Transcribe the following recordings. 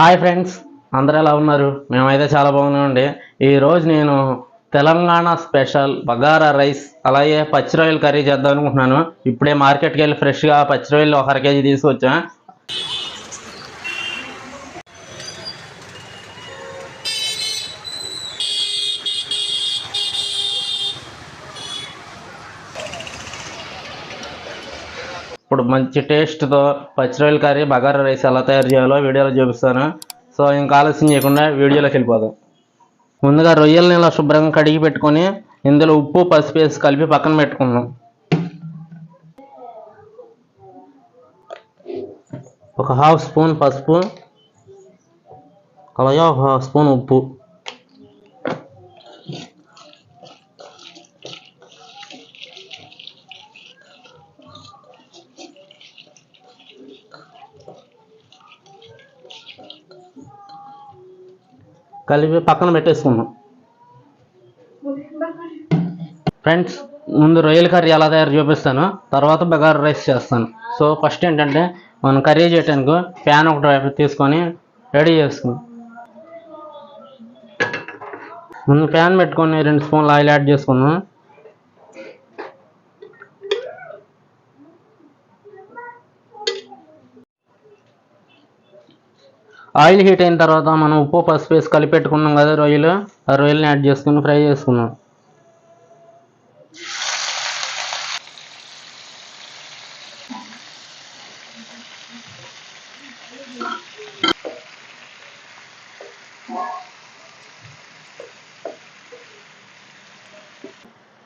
Hi friends అందరూ ఎలా ఉన్నారు? మేమైతే చాలా బాగున్నామండి. ఈరోజు నేను తెలంగాణ స్పెషల్ బగారా రైస్ అలాగే పచ్చి రొయ్యలు కర్రీ చేద్దాం అనుకుంటున్నాను. ఇప్పుడే మార్కెట్కి వెళ్ళి ఫ్రెష్గా పచ్చి రొయ్యలు ఒక అర కేజీ తీసుకొచ్చాను. ఇప్పుడు మంచి టేస్ట్తో పచ్చి రొయ్యల కర్రీ బగారా రైస్ ఎలా తయారు చేయాలో వీడియోలో చూపిస్తాను. సో ఇంకా ఆలస్యం చేయకుండా వీడియోలోకి వెళ్ళిపోదాం. ముందుగా రొయ్యల్ని ఇలా శుభ్రంగా కడిగి పెట్టుకొని ఇందులో ఉప్పు పసుపు వేసి కలిపి పక్కన పెట్టుకుందాం. ఒక హాఫ్ స్పూన్ పసుపు అలాగే ఒక హాఫ్ స్పూన్ ఉప్పు. కలిపి పక్కన పెట్టేసుకున్నాం ఫ్రెండ్స్ ముందు రొయ్యల కర్రీ ఎలా తయారు చూపిస్తాను. తర్వాత బగారు రైస్ చేస్తాను. సో ఫస్ట్ ఏంటంటే మనం కర్రీ చేయడానికి ప్యాన్ ఒకటి తీసుకొని రెడీ చేసుకున్నాం ముందు ప్యాన్ పెట్టుకొని రెండు స్పూన్లు ఆయిల్ యాడ్ చేసుకున్నాం ఆయిల్ హీట్ అయిన తర్వాత మనం ఉప్పు పసుపు వేసి కలిపెట్టుకున్నాం కదా రొయ్యలు. ఆ రొయ్యలని యాడ్ చేసుకుని ఫ్రై చేసుకున్నాం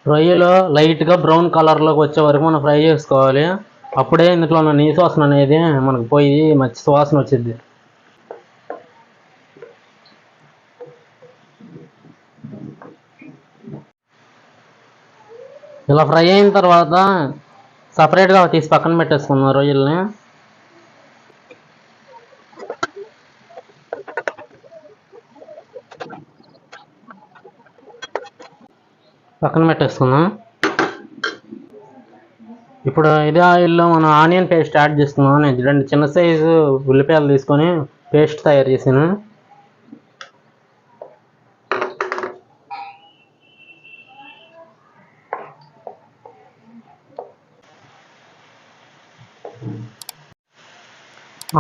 రొయ్యలు లైట్గా బ్రౌన్ కలర్లోకి వచ్చే వరకు మనం ఫ్రై చేసుకోవాలి. అప్పుడే ఇందులో ఉన్న నీ వాసన అనేది మనకు పోయి మంచి సువాసన వచ్చింది ఇలా ఫ్రై అయిన తర్వాత సపరేట్గా తీసి పక్కన పెట్టేసుకున్నాం రొయ్యల్ని. పక్కన పెట్టేసుకున్నాం ఇప్పుడు ఇదే ఆయిల్లో మనం ఆనియన్ పేస్ట్ యాడ్ చేసుకున్నాం నేను రెండు చిన్న సైజు ఉల్లిపాయలు తీసుకొని పేస్ట్ తయారు చేశాను.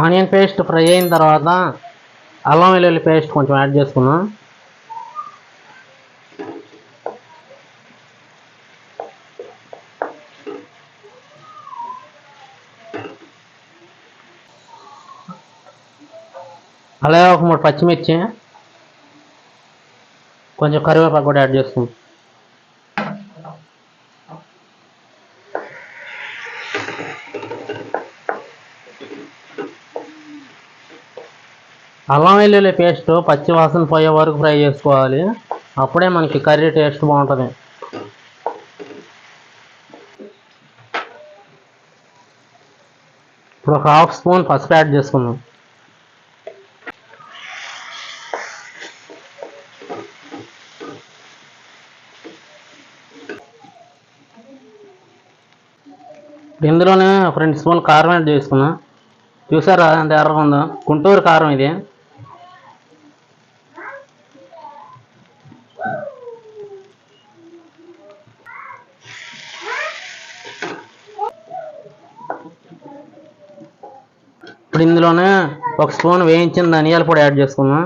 ఆనియన్ పేస్ట్ ఫ్రై అయిన తర్వాత అల్లం వెల్లుల్లి పేస్ట్ కొంచెం యాడ్ చేసుకున్నాం అలాగే ఒక మూడు పచ్చిమిర్చి కొంచెం కరివేపాకు కూడా యాడ్ చేసుకుందాం. అల్లం వెల్లుల్లి పేస్ట్ పచ్చి వాసన పోయే వరకు ఫ్రై చేసుకోవాలి. అప్పుడే మనకి కర్రీ టేస్ట్ బాగుంటుంది. ఇప్పుడు ఒక హాఫ్ స్పూన్ పసుపు యాడ్ చేసుకుందాం. ఇందులోనే ఒక రెండు స్పూన్ కారం యాడ్ చేసుకున్నాం. చూసారా ఎంత ఎర్రగా ఉందో? గుంటూరు కారం ఇది. ఇప్పుడు ఇందులోనే ఒక స్పూన్ వేయించిన ధనియాల పొడి యాడ్ చేసుకుందాం.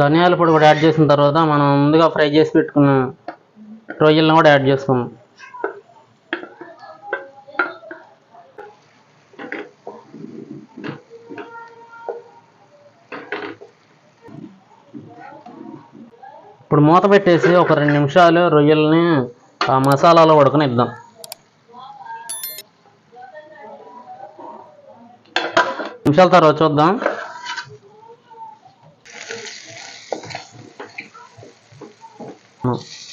ధనియాల పొడి కూడా యాడ్ చేసిన తర్వాత మనం ముందుగా ఫ్రై చేసి పెట్టుకున్న రొయ్యలను కూడా యాడ్ చేసుకుందాం. ఇప్పుడు మూత పెట్టేసి ఒక రెండు నిమిషాలు రొయ్యల్ని ఆ మసాలాలో ఉడకనిద్దాం నిమిషాల తర్వాత చూద్దాం Mm-hmm.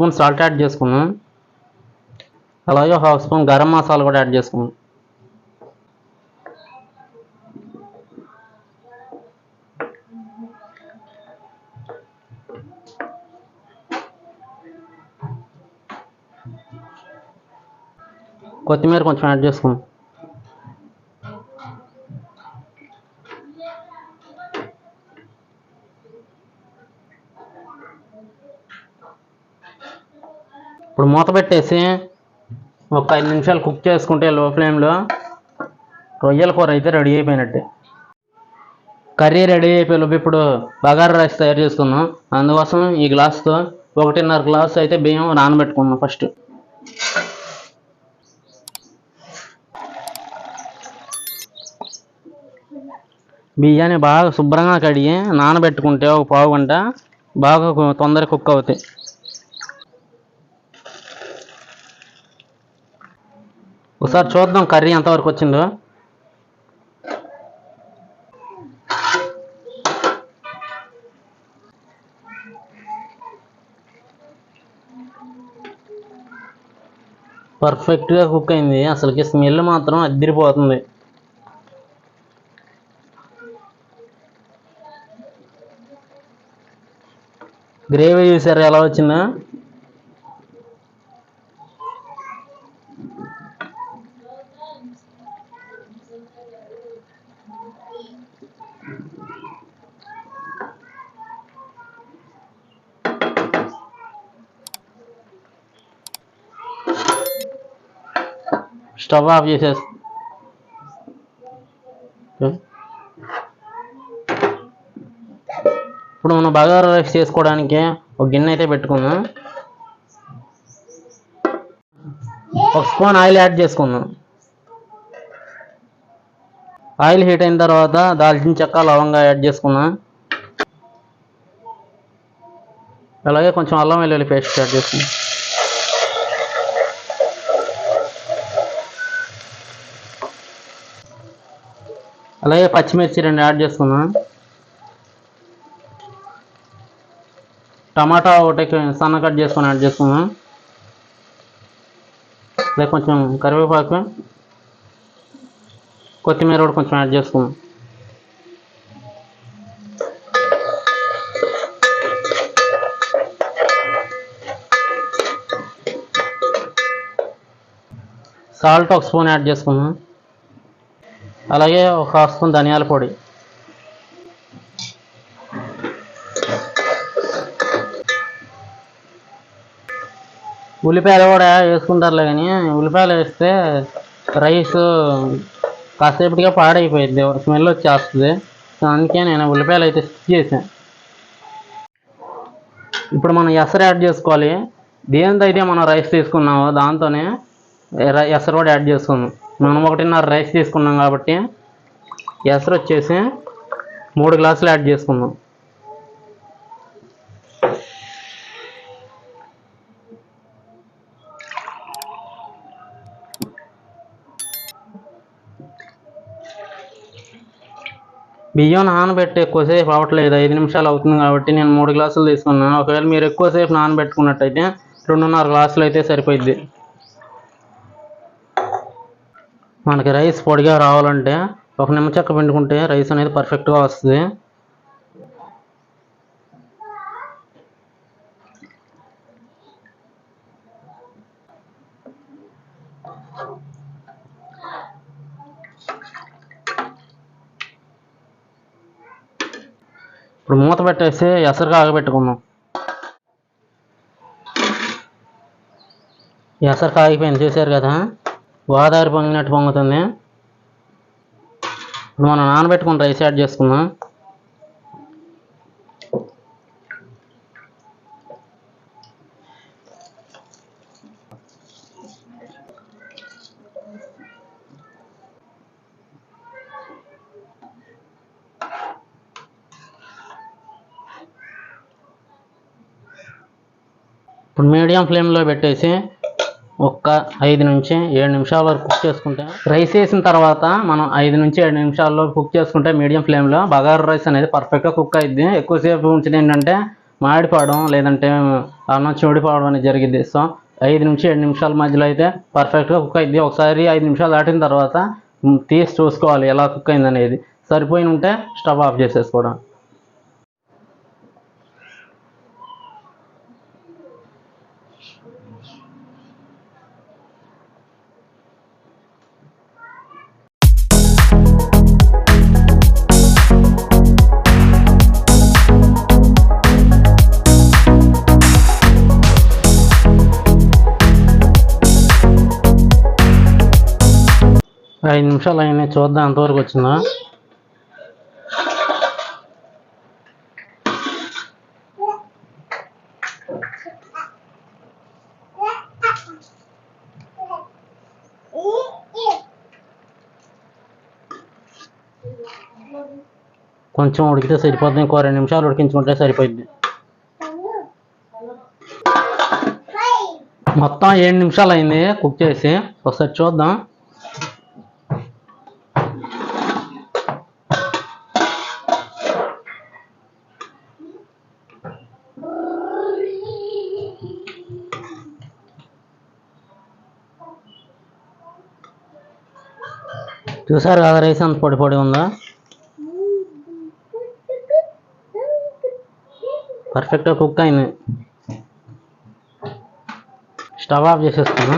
స్పూన్ సాల్ట్ యాడ్ చేసుకున్నాం అలాగే హాఫ్ స్పూన్ గరం మసాలా కూడా యాడ్ చేసుకున్నాం కొత్తిమీర కొంచెం యాడ్ చేసుకున్నాం ఇప్పుడు మూత పెట్టేసి ఒక ఐదు నిమిషాలు కుక్ చేసుకుంటే లో ఫ్లేమ్లో రొయ్యల కూర అయితే రెడీ అయిపోయినట్టే. కర్రీ రెడీ అయిపోయి ఇప్పుడు బగారా రైస్ తయారు చేసుకున్నాం అందుకోసం ఈ గ్లాస్తో ఒకటిన్నర గ్లాస్ అయితే బియ్యం నానబెట్టుకున్నాం ఫస్ట్. బియ్యాన్ని బాగా శుభ్రంగా కడిగి నానబెట్టుకుంటే ఒక పావు గంట బాగా తొందరగా కుక్ అవుతాయి. ఒకసారి చూద్దాం కర్రీ ఎంతవరకు వచ్చిందో. పర్ఫెక్ట్గా కుక్ అయింది. అసలుకి స్మెల్ మాత్రం అద్దరిపోతుంది గ్రేవీ చూసారు ఎలా వచ్చిందో? స్టవ్ ఆఫ్ చేసేస్ ఇప్పుడు మనం బగారా రైస్ చేసుకోవడానికి ఒక గిన్నె అయితే పెట్టుకుందాం. ఒక స్పూన్ ఆయిల్ యాడ్ చేసుకుందాం. ఆయిల్ హీట్ అయిన తర్వాత దాల్చిన చెక్క లవంగా యాడ్ చేసుకుందాం. అలాగే కొంచెం అల్లం వెల్లుల్లి పేస్ట్ యాడ్ చేసుకుందాం. అలాగే పచ్చిమిర్చి రెండు యాడ్ చేసుకుందాం. టమాటా ఒకటి సన్న కట్ చేసుకొని యాడ్ చేసుకుందాం. అలాగే కొంచెం కరివేపాకు కొత్తిమీర కూడా కొంచెం యాడ్ చేసుకుందాం. సాల్ట్ ఒక స్పూన్ యాడ్ చేసుకుందాం. అలాగే ఒక హాఫ్ స్పూన్ ధనియాల పొడి. ఉల్లిపాయలు కూడా వేసుకుంటారులే కానీ ఉల్లిపాయలు వేస్తే రైస్ కాసేపటిగా పాడైపోయింది స్మెల్ వచ్చేస్తుంది అందుకే నేను ఉల్లిపాయలు అయితే స్కిప్ చేసాను ఇప్పుడు మనం ఎసరు యాడ్ చేసుకోవాలి. దేనితో అయితే మనం రైస్ తీసుకున్నామో దాంతోనే ఎసరు కూడా యాడ్ చేసుకుందాం. మనం ఒకటిన్నర రైస్ తీసుకున్నాం కాబట్టి ఎసరు వచ్చేసి మూడు గ్లాసులు యాడ్ చేసుకుందాం. బియ్యం నానబెట్టి ఎక్కువసేపు అవ్వట్లేదు ఐదు నిమిషాలు అవుతుంది కాబట్టి నేను మూడు గ్లాసులు తీసుకున్నాను. ఒకవేళ మీరు ఎక్కువసేపు నానబెట్టుకున్నట్టయితే రెండున్నర గ్లాసులు అయితే సరిపోయిద్ది. మనకి రైస్ పొడిగా రావాలంటే ఒక నిమ్మచెక్క పిండుకుంటే రైస్ అనేది పర్ఫెక్ట్గా వస్తుంది. ఇప్పుడు మూత పెట్టేసి ఎసరు కాగబెట్టుకుందాం ఎసరు కాగిపోయింది చూసారు కదా? గోదావరి పొంగినట్టు పొంగుతుంది? ఇప్పుడు మనం నానబెట్టుకుని రైస్ యాడ్ చేసుకుందాం. ఇప్పుడు మీడియం ఫ్లేమ్లో పెట్టేసి ఒక్క ఐదు నుంచి ఏడు నిమిషాల వరకు కుక్ చేసుకుంటే రైస్ వేసిన తర్వాత మనం ఐదు నుంచి ఏడు నిమిషాల్లో కుక్ చేసుకుంటే మీడియం ఫ్లేమ్లో బగారు రైస్ అనేది పర్ఫెక్ట్గా కుక్ అయింది ఎక్కువసేపు ఉంచిన ఏంటంటే మాడిపోవడం లేదంటే అన్నం చెడిపోవడం అనేది జరిగింది సో ఐదు నుంచి ఏడు నిమిషాల మధ్యలో అయితే పర్ఫెక్ట్గా కుక్ అయింది ఒకసారి ఐదు నిమిషాలు దాటిన తర్వాత తీసి చూసుకోవాలి ఎలా కుక్ అయింది అనేది సరిపోయి ఉంటే స్టవ్ ఆఫ్ చేసేసుకోవడం. ఐదు నిమిషాలు అయినాయి చూద్దాం అంతవరకు వచ్చిందా. కొంచెం ఉడికితే సరిపోద్ది ఇంకో రెండు నిమిషాలు ఉడికించుకుంటే సరిపోద్ది మొత్తం ఏడు నిమిషాలు అయింది కుక్ చేసి. ఒకసారి చూద్దాం. చూసారు కదా రైస్ అంత పొడి పొడి ఉందా? పర్ఫెక్ట్గా కుక్ అయింది. స్టవ్ ఆఫ్ చేసేస్తాను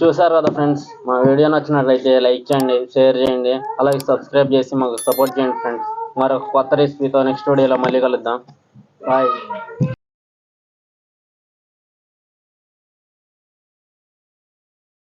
చూసారు కదా ఫ్రెండ్స్ మా వీడియో నచ్చినట్లయితే లైక్ చేయండి షేర్ చేయండి అలాగే సబ్స్క్రైబ్ చేసి మాకు సపోర్ట్ చేయండి ఫ్రెండ్స్ మరొక కొత్త రెసిపీతో నెక్స్ట్ వీడియోలో మళ్ళీ కలుద్దాం. బాయ్